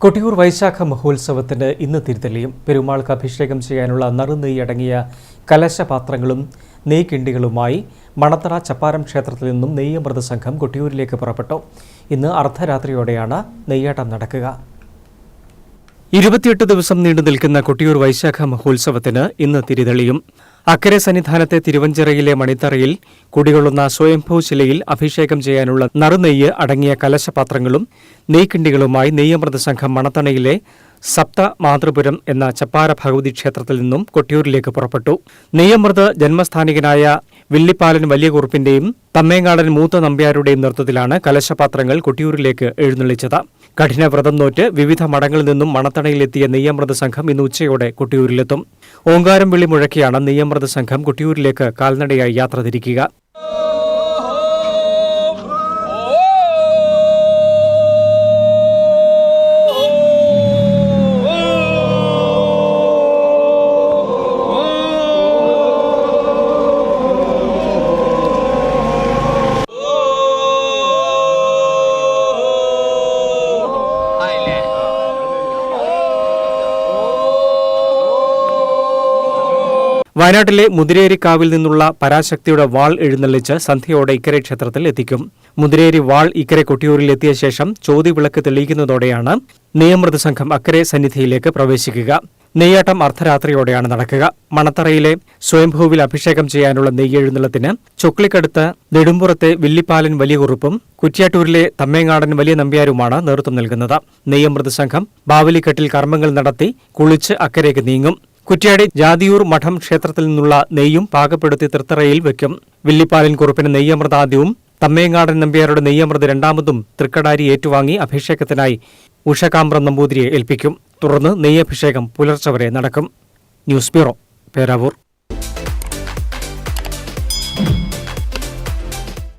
കൊട്ടിയൂർ വൈശാഖ മഹോത്സവത്തിന് ഇന്ന് തിരുത്തലിയും പെരുമാൾക്ക് അഭിഷേകം ചെയ്യാനുള്ള നറുനെയ്യ് അടങ്ങിയ കലശപാത്രങ്ങളും നെയ്ക്കിണ്ടികളുമായി മണത്തറ ചപ്പാരം ക്ഷേത്രത്തിൽ നിന്നും നെയ്യമൃത സംഘം കൊട്ടിയൂരിലേക്ക് പുറപ്പെട്ടു. ഇന്ന് അർദ്ധരാത്രിയോടെയാണ് നെയ്യാട്ടം നടക്കുക. ഇരുപത്തിയെട്ട് ദിവസം നീണ്ടു നിൽക്കുന്ന കൊട്ടിയൂർ വൈശാഖ മഹോത്സവത്തിന് ഇന്ന് തിരിതെളിയും അക്കരെ സന്നിധാനത്തെ തിരുവഞ്ചിറയിലെ മണിത്തറയിൽ കുടികൊള്ളുന്ന സ്വയംഭൂ ശിലയിൽ അഭിഷേകം ചെയ്യാനുള്ള നറുനെയ്യ് അടങ്ങിയ കലശപാത്രങ്ങളും നെയ്ക്കിണ്ടികളുമായി നെയ്യമൃത സംഘം മണത്തണയിലെ സപ്ത മാതൃപുരം എന്ന ചപ്പാര ഭഗവതി ക്ഷേത്രത്തിൽ നിന്നും കൊട്ടിയൂരിലേക്ക് പുറപ്പെട്ടു. നെയ്യമൃത ജന്മസ്ഥാനികനായ വില്ലിപ്പാലൻ വലിയ കുറുപ്പിന്റെയും തമ്മേങ്ങാടൻ മൂത്ത നമ്പ്യാരുടെയും നൃത്തത്തിലാണ് കലശപാത്രങ്ങൾ കൊട്ടിയൂരിലേക്ക് എഴുന്നള്ളിച്ചത്. കഠിന വ്രതം നോറ്റ് വിവിധ മഠങ്ങളിൽ നിന്നും മണത്തണയിലെത്തിയ നെയ്യമൃത സംഘം ഇന്ന് ഉച്ചയോടെ കൊട്ടിയൂരിലെത്തും. ഓങ്കാരം വിളി മുഴക്കിയാണ് നെയ്യമൃത സംഘം കൊട്ടിയൂരിലേക്ക് കാൽനടയായി യാത്ര തിരിക്കുക. വയനാട്ടിലെ മുതിരേരിക്കാവിൽ നിന്നുള്ള പരാശക്തിയുടെ വാൾ എഴുന്നള്ളിച്ച് സന്ധ്യയോടെ ഇക്കരെ ക്ഷേത്രത്തിൽ എത്തിക്കും. മുതിരേരി വാൾ ഇക്കരെ കൊട്ടിയൂരിൽ എത്തിയ ശേഷം ചോതി വിളക്ക് തെളിയിക്കുന്നതോടെയാണ് നിയമൃത സംഘം അക്കരെ സന്നിധിയിലേക്ക് പ്രവേശിക്കുക. നെയ്യാട്ടം അർദ്ധരാത്രിയോടെയാണ് നടക്കുക. മണത്തറയിലെ സ്വയംഭൂവിൽ അഭിഷേകം ചെയ്യാനുള്ള നെയ്യെഴുന്നള്ളത്തിന് ചൊക്ലിക്കടുത്ത് നെടുമ്പുറത്തെ വില്ലിപ്പാലൻ വലിയ കുറുപ്പും കുറ്റ്യാട്ടൂരിലെ തമ്മേങ്ങാടൻ വലിയ നമ്പ്യാരുമാണ് നേതൃത്വം നൽകുന്നത്. നെയ്യമൃത സംഘം ബാവലിക്കെട്ടിൽ കർമ്മങ്ങൾ നടത്തി കുളിച്ച് അക്കരയ്ക്ക് നീങ്ങും. കുറ്റ്യാടി ജാതിയൂർ മഠം ക്ഷേത്രത്തിൽ നിന്നുള്ള നെയ്യും പാകപ്പെടുത്തി തൃത്തറയിൽ വയ്ക്കും വില്ലിപ്പാലൻ കുറുപ്പിന് നെയ്യമൃത ആദ്യവും തമ്മേങ്ങാടൻ നമ്പ്യാരുടെ നെയ്യമൃത് രണ്ടാമതും തൃക്കടാരി ഏറ്റുവാങ്ങി അഭിഷേകത്തിനായി ഉഷകാമ്പ്രം നമ്പൂതിരിയെ ഏൽപ്പിക്കും. തുടർന്ന് നെയ്യഭിഷേകം പുലർച്ചവരെ നടക്കും. News bureau Peravoor.